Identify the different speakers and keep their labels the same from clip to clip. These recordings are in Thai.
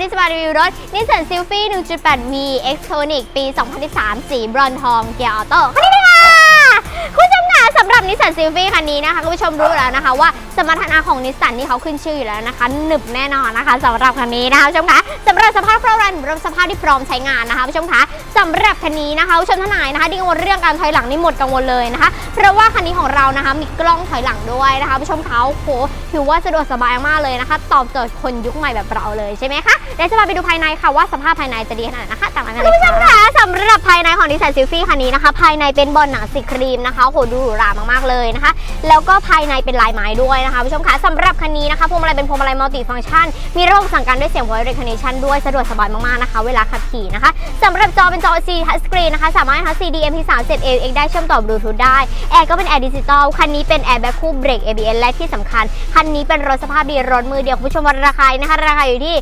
Speaker 1: ันนี้จะมารีวิวรถ Nissan Silphy 1.8V X-Tronic ปี 2013 สีบรอนทองเกียร์ออโต้คันนี้เลยค่ะคุณผู้ชมค่ะ สำหรับนิสสันซิลฟี่คันนี้นะคะคุณผู้ชมรู้แล้วนะคะว่าสมรรถนะของนิสสันนี่เขาขึ้นชื่ออยู่แล้วนะคะหนึบแน่นอนนะคะสำหรับคันนี้นะคะคุณผู้ชมคะสำหรับสภาพครอบรันสำหรับสภาพที่พร้อมใช้งานนะคะคุณผู้ชมคะสำหรับคันนี้นะคะคุณผู้ชมท่านไหนนะคะที่กังวลเรื่องการถอยหลังนี่หมดกังวลเลยนะคะ เพราะว่าคันนี้ของเรานะคะมีกล้องถอยหลังด้วยนะคะคุณผู้ชมเขาโอ้โหถือว่าสะดวกสบายมากเลยนะคะ ตอบโจทย์คนยุคใหม่แบบเราเลยใช่ไหมคะเดี๋ยวจะพาไปดูภายในค่ะว่าสภาพภายในจะดีขนาดไหนนะคะตามมากันเลยคุณผู้ชมค่ะสำหรับภายในของดิสันซิลฟี่คันนี้นะคะ ภายในเป็นบอลหนังสีครีมนะคะโหดูหรูหรามากๆเลยนะคะ แล้วก็ภายในเป็นลายไม้ด้วยนะคะผู้ชมคะสำหรับคันนี้นะคะพวงมาลัยเป็นพวงมาลัยมัลติฟังก์ชัน มีระบบสั่งการด้วยเสียง voice recognition ด้วยสะดวกสบายมากๆนะคะ เวลาขับขี่นะคะสำหรับจอเป็นจอ LCD touch screen นะคะ สามารถทั้ง CD MP3 เสียบ AUX ได้เชื่อมต่อบลูทูธได้แอร์ก็เป็นแอร์ดิจิตอลคันนี้เป็นแอร์แบ็คคู่เบรก ABS และที่สำคัญคันนี้เป็นรถสภาพดีรถมือเดียวคุณผู้ชมว่าราคานะคะราคาอยู่ที่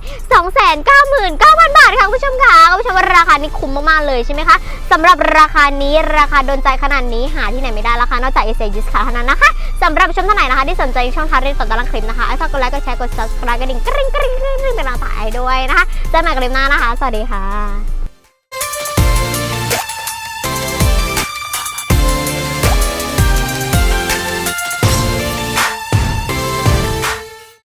Speaker 1: 299,000 บาทค่ะคุณผู้ชมค่ะคุณผู้ชมว่าราคานี้คุ้มมากๆเลยใช่ไหมคะสำหรับราคานี้ราคาโดนใจขนาดนี้หาที่ไหนไม่ได้ราคานอกจากเอเซียยิสคาเท่านั้นนะคะสำหรับผู้ชมท่านไหนนะคะ ที่สนใจช่องทางเรียนต่อตารางคลิปนะคะฝากดไลค์กดแชร์กด subscribe กระดิ่งกริ๊งกริ๊งกริ๊งกริ๊งเป็นกำลังใจด้วยนะคะเจอกันใหม่คลิปหน้านะคะ สวัสดีค่ะ